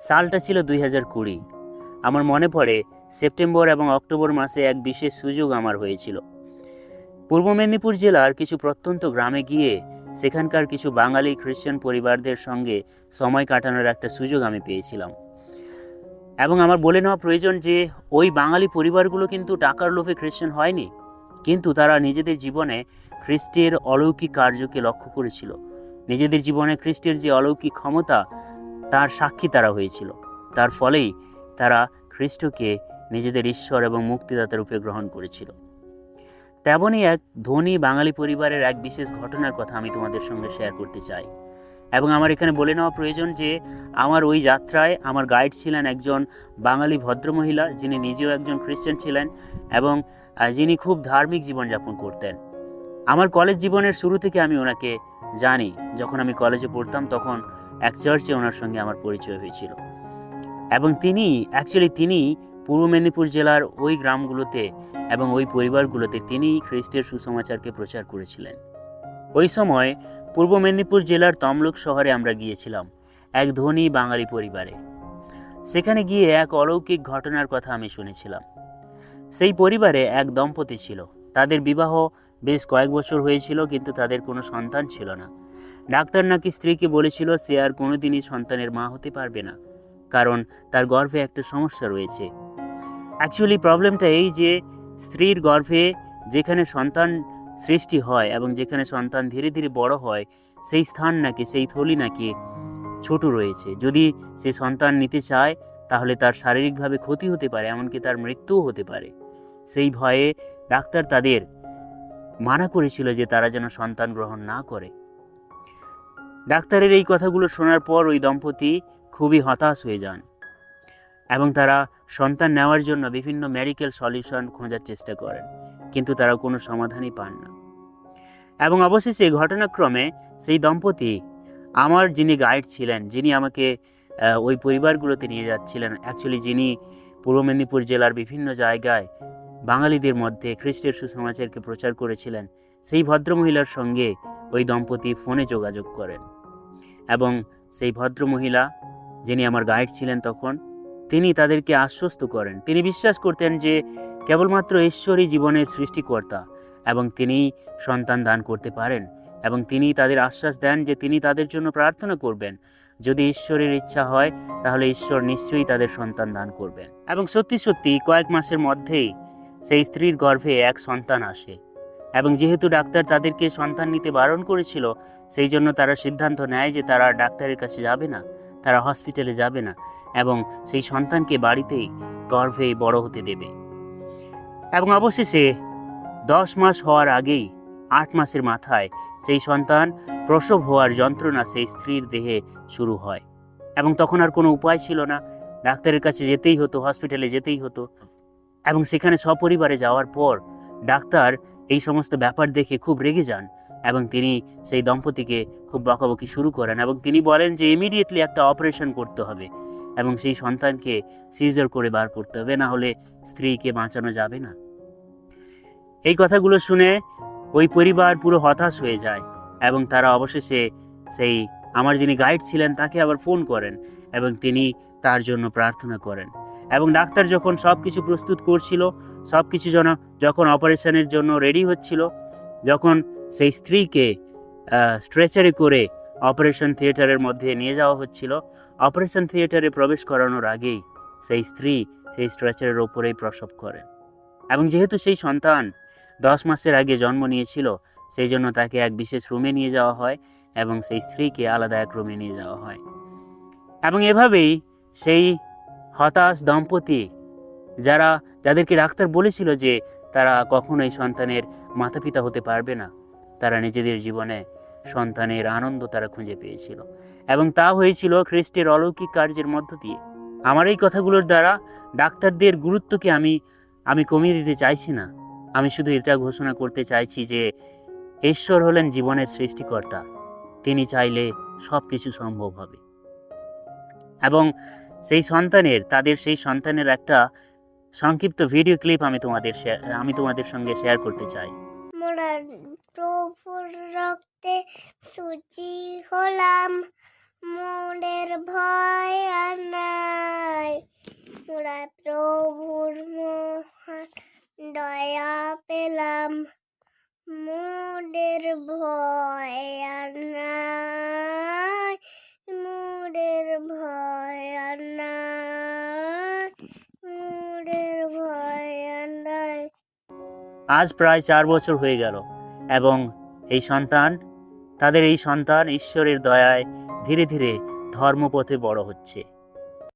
সালটা ছিল দুই হাজার কুড়ি। আমার মনে পড়ে সেপ্টেম্বর এবং অক্টোবর মাসে এক বিশেষ সুযোগ আমার হয়েছিল। পূর্ব মেদিনীপুর জেলার কিছু প্রত্যন্ত গ্রামে গিয়ে সেখানকার কিছু বাঙালি খ্রিশ্চান পরিবারদের সঙ্গে সময় কাটানোর একটা সুযোগ আমি পেয়েছিলাম। এবং আমার বলে নেওয়া প্রয়োজন যে, ওই বাঙালি পরিবারগুলো কিন্তু টাকার লোভে খ্রিশ্চান হয়নি, কিন্তু তারা নিজেদের জীবনে খ্রিস্টের অলৌকিক কার্যকে লক্ষ্য করেছিল। নিজেদের জীবনে খ্রিস্টের যে অলৌকিক ক্ষমতা তার সাক্ষী তারা হয়েছিল। তার ফলেই তারা খ্রিস্টকে নিজেদের ঈশ্বর এবং মুক্তিদাতা রূপে গ্রহণ করেছিল। তেমনই এক ধনী বাঙালি পরিবারের এক বিশেষ ঘটনার কথা আমি তোমাদের সঙ্গে শেয়ার করতে চাই। এবং আমার এখানে বলে নেওয়া প্রয়োজন যে, আমার ওই যাত্রায় আমার গাইড ছিলেন একজন বাঙালি ভদ্রমহিলা, যিনি নিজেও একজন খ্রিস্টান ছিলেন এবং যিনি খুব ধার্মিক জীবনযাপন করতেন। আমার কলেজ জীবনের শুরু থেকে আমি ওনাকে জানি। যখন আমি কলেজে পড়তাম তখন এক চার্চে ওনার সঙ্গে আমার পরিচয় হয়েছিল। এবং তিনি অ্যাকচুয়ালি তিনি পূর্ব মেদিনীপুর জেলার ওই গ্রামগুলোতে এবং ওই পরিবারগুলোতে তিনি খ্রিস্টের সুসমাচারকে প্রচার করেছিলেন। ওই সময় পূর্ব মেদিনীপুর জেলার তমলুক শহরে আমরা গিয়েছিলাম, এক ধনী বাঙালি পরিবারে। সেখানে গিয়ে এক অলৌকিক ঘটনার কথা আমি শুনেছিলাম। সেই পরিবারে এক দম্পতি ছিল। তাদের বিবাহ বেশ কয়েক বছর হয়েছিল, কিন্তু তাদের কোনো সন্তান ছিল না। ডাক্তার নাকি স্ত্রীকে বলেছিল সে আর কোনোদিনই সন্তানের মা হতে পারবে না, কারণ তার গর্ভে একটা সমস্যা রয়েছে। অ্যাকচুয়ালি প্রবলেমটা এই যে, স্ত্রীর গর্ভে যেখানে সন্তান সৃষ্টি হয় এবং যেখানে সন্তান ধীরে ধীরে বড় হয়, সেই স্থান নাকি, সেই থলি নাকি ছোট রয়েছে। যদি সে সন্তান নিতে চায়, তাহলে তার শারীরিকভাবে ক্ষতি হতে পারে, এমনকি তার মৃত্যুও হতে পারে। সেই ভয়ে ডাক্তার তাদের মানা করেছিল যে তারা যেন সন্তান গ্রহণ না করে। ডাক্তারের এই কথাগুলো শোনার পর ওই দম্পতি খুবই হতাশ হয়ে যান এবং তারা সন্তান নেওয়ার জন্য বিভিন্ন মেডিকেল সলিউশন খোঁজার চেষ্টা করেন, কিন্তু তারা কোনো সমাধানই পান না। এবং অবশেষে ঘটনাক্রমে সেই দম্পতি আমার যিনি গাইড ছিলেন, যিনি আমাকে ওই পরিবারগুলোতে নিয়ে যাচ্ছিলেন অ্যাকচুয়ালি যিনি পূর্ব মেদিনীপুর জেলার বিভিন্ন জায়গায় বাঙালিদের মধ্যে খ্রিস্টের সুসমাচারকে প্রচার করেছিলেন, সেই ভদ্রমহিলার সঙ্গে ওই দম্পতি ফোনে যোগাযোগ করেন। এবং সেই ভদ্রমহিলা যিনি আমার গাইড ছিলেন তখন, তিনি তাদেরকে আশ্বস্ত করেন। তিনি বিশ্বাস করতেন যে কেবলমাত্র ঈশ্বরই জীবনের সৃষ্টিকর্তা এবং তিনিই সন্তান দান করতে পারেন এবং তিনি তাদের আশ্বাস দেন যে তিনি তাদের জন্য প্রার্থনা করবেন। যদি ঈশ্বরের ইচ্ছা হয়, তাহলে ঈশ্বর নিশ্চয়ই তাদের সন্তান দান করবেন। এবং সত্যি সত্যি কয়েক মাসের মধ্যেই সেই স্ত্রীর গর্ভে এক সন্তান আসে। এবং যেহেতু ডাক্তার তাদেরকে সন্তান নিতে বারণ করেছিল, সেই জন্য তারা সিদ্ধান্ত নেয় যে তারা ডাক্তারের কাছে যাবে না, তারা হসপিটালে যাবে না এবং সেই সন্তানকে বাড়িতেই গর্ভে বড় হতে দেবে। এবং অবশেষে দশ মাস হওয়ার আগেই, আট মাসের মাথায় সেই সন্তান প্রসব হওয়ার যন্ত্রণা সেই স্ত্রীর দেহে শুরু হয় এবং তখন আর কোনো উপায় ছিল না। ডাক্তারের কাছে যেতেই হতো, হসপিটালে যেতেই হতো এবং সেখানে সপরিবারে যাওয়ার পর ডাক্তার এই সমস্ত ব্যাপার দেখে খুব রেগে যান এবং তিনি সেই দম্পতিকে খুব বকাবকি শুরু করেন এবং তিনি বলেন যে ইমিডিয়েটলি একটা অপারেশন করতে হবে এবং সেই সন্তানকে সিজার করে বার করতে হবে, না হলে স্ত্রীকে বাঁচানো যাবে না। এই কথাগুলো শুনে ওই পরিবার পুরো হতাশ হয়ে যায় এবং তারা অবশেষে সেই আমার যিনি গাইড ছিলেন তাকে আবার ফোন করেন এবং তিনি তার জন্য প্রার্থনা করেন। এবং ডাক্তার যখন সব কিছু প্রস্তুত করছিল সব কিছু যেন, যখন অপারেশনের জন্য রেডি হচ্ছিল, যখন সেই স্ত্রীকে স্ট্রেচারে করে অপারেশন থিয়েটারের মধ্যে নিয়ে যাওয়া হচ্ছিল অপারেশন থিয়েটারে প্রবেশ করানোর আগেই সেই স্ত্রী সেই স্ট্রেচারের ওপরেই প্রসব করেন এবং যেহেতু সেই সন্তান দশ মাসের আগে জন্ম নিয়েছিল, সেই জন্য তাকে এক বিশেষ রুমে নিয়ে যাওয়া হয় এবং সেই স্ত্রীকে আলাদা এক রুমে নিয়ে যাওয়া হয়। এবং এভাবেই সেই হতাশ দম্পতি, যারা যাদেরকে ডাক্তার বলেছিল যে তারা কখনোই সন্তানের মাতা পিতা হতে পারবে না। তারা নিজেদের জীবনে সন্তানের আনন্দ তারা খুঁজে পেয়েছিল। এবং তা হয়েছিল খ্রিস্টের অলৌকিক কার্যের মধ্য দিয়ে। আমার এই কথাগুলোর দ্বারা ডাক্তারদের গুরুত্বকে আমি আমি কমিয়ে দিতে চাইছি না। আমি শুধু এটা ঘোষণা করতে চাইছি যে ঈশ্বর হলেন জীবনের সৃষ্টিকর্তা। তিনি চাইলে সব কিছু সম্ভব হবে। এবং সেই সন্তানের, তাদের সেই সন্তানের একটা সংক্ষিপ্ত ভিডিও ক্লিপ আমি তোমাদের আমি তোমাদের সঙ্গে শেয়ার করতে চাই। মোরা প্রভুর রক্তে সুচি হলাম মোদের ভয় আর আজ প্রায় চার বছর হয়ে গেল এবং এই সন্তান, তাদের এই সন্তান ঈশ্বরের দয়ায় ধীরে ধীরে ধর্মপথে বড় হচ্ছে।